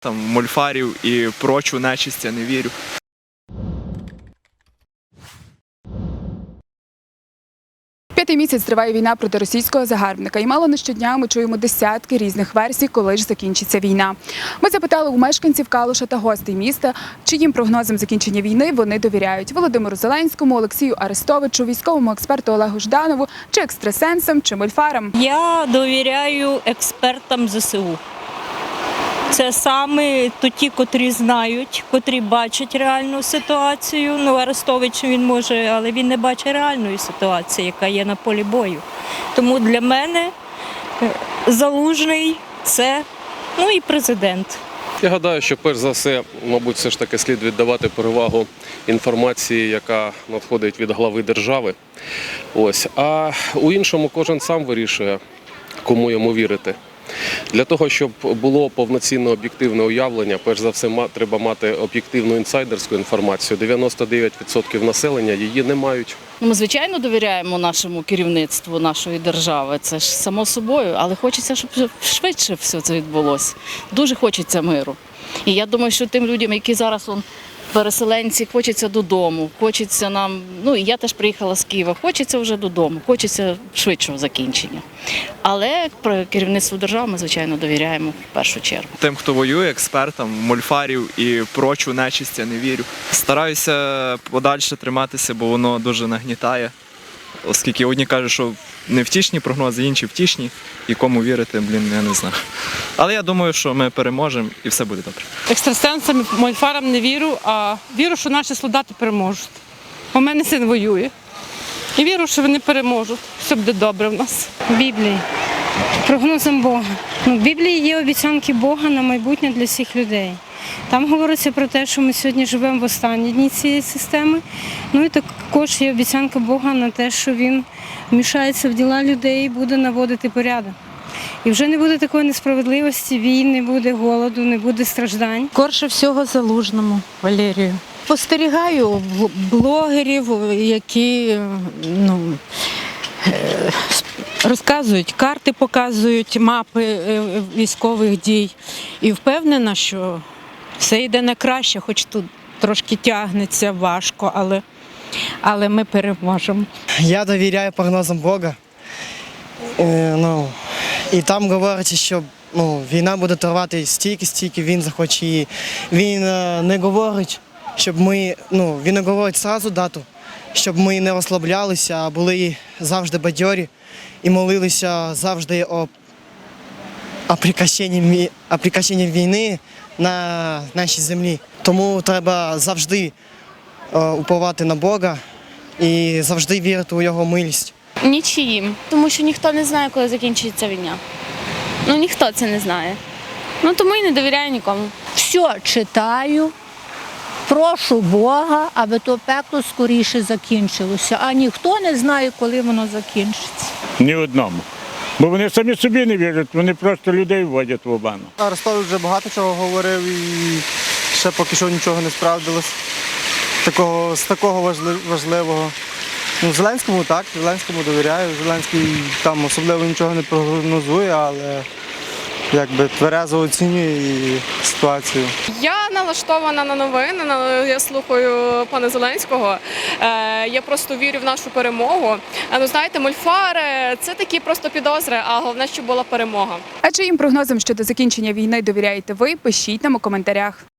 там мольфарів і прочу нечисть я не вірю. П'ятий місяць триває війна проти російського загарбника, і мало не щодня ми чуємо десятки різних версій, коли ж закінчиться війна. Ми запитали у мешканців Калуша та гостей міста, чиїм прогнозам закінчення війни вони довіряють Володимиру Зеленському, Олексію Арестовичу, військовому експерту Олегу Жданову, чи екстрасенсам, чи мольфарам. Я довіряю експертам ЗСУ. Це саме то ті, котрі знають, котрі бачать реальну ситуацію. Ну, Арестович він може, але він не бачить реальної ситуації, яка є на полі бою. Тому для мене е, залужний це ну і президент. Я гадаю, що перш за все, мабуть, все ж таки слід віддавати перевагу інформації, яка надходить від глави держави. Ось. А у іншому кожен сам вирішує, кому йому вірити. Для того, щоб було повноцінне об'єктивне уявлення, перш за все, треба мати об'єктивну інсайдерську інформацію. 99% населення її не мають. Ну, Ми звичайно довіряємо нашому керівництву нашої держави. Це ж само собою, але хочеться, щоб швидше все це відбулося. Дуже хочеться миру. І я думаю, що тим людям, які зараз переселенці, хочеться додому, хочеться нам. Ну і я теж приїхала з Києва, хочеться вже додому, хочеться швидшого закінчення. Але про керівництво держави ми, звичайно, довіряємо в першу чергу. Тим, хто воює, експертам, мольфарів і прочу нечисть я не вірю. Стараюся подальше триматися, бо воно дуже нагнітає. Оскільки одні кажуть, що невтішні прогнози, інші втішні, і кому вірити, блін, я не знаю. Але я думаю, що ми переможемо і все буде добре. Екстрасенсам, мольфарам не вірю, а вірю, що наші солдати переможуть. У мене син воює. І вірю, що вони переможуть. Все буде добре в нас. Біблії. Прогнозом Бога. Ну, в Біблії є обіцянки Бога на майбутнє для всіх людей. Там говориться про те, що ми сьогодні живемо в останні дні цієї системи. Ну і також є обіцянка Бога на те, що він вмішається в діла людей і буде наводити порядок. І вже не буде такої несправедливості, війн, не буде голоду, не буде страждань. Скорше всього залужному Валерію. Спостерігаю блогерів, які ну, е, розказують карти, показують мапи е, військових дій. І впевнена, що все йде на краще, хоч тут трошки тягнеться важко, але, але ми переможемо. Я довіряю прогнозам Бога. Е, ну, і там говориться, що ну, війна буде тривати стільки, стільки він захоче її. Він е, не говорить, щоб ми, ну, він не говорить зразу дату, щоб ми не розслаблялися, а були завжди бадьорі і молилися завжди о, о прекращенні, мі- о прекращенні війни на нашій землі. Тому треба завжди е, уповати на Бога і завжди вірити у його милість. Нічиїм, тому що ніхто не знає, коли закінчиться війна. Ну ніхто це не знає. Ну тому і не довіряю нікому. все читаю, прошу Бога, аби то пекло скоріше закінчилося, а ніхто не знає, коли воно закінчиться. Ні одному. Бо вони самі собі не вірять, вони просто людей вводять в обману. Арестович вже багато чого говорив і ще поки що нічого не справдилось. Такого, з такого важливого. Ну, Зеленському так, Зеленському довіряю. Зеленський там особливо нічого не прогнозує, але якби тверезо оцінює і ситуацію. Я налаштована на новини. Я слухаю пана Зеленського. Е, Я просто вірю в нашу перемогу. А, Ну знаєте, мольфари це такі просто підозри, а головне, щоб була перемога. А чиїм прогнозам щодо закінчення війни довіряєте ви? Пишіть нам у коментарях.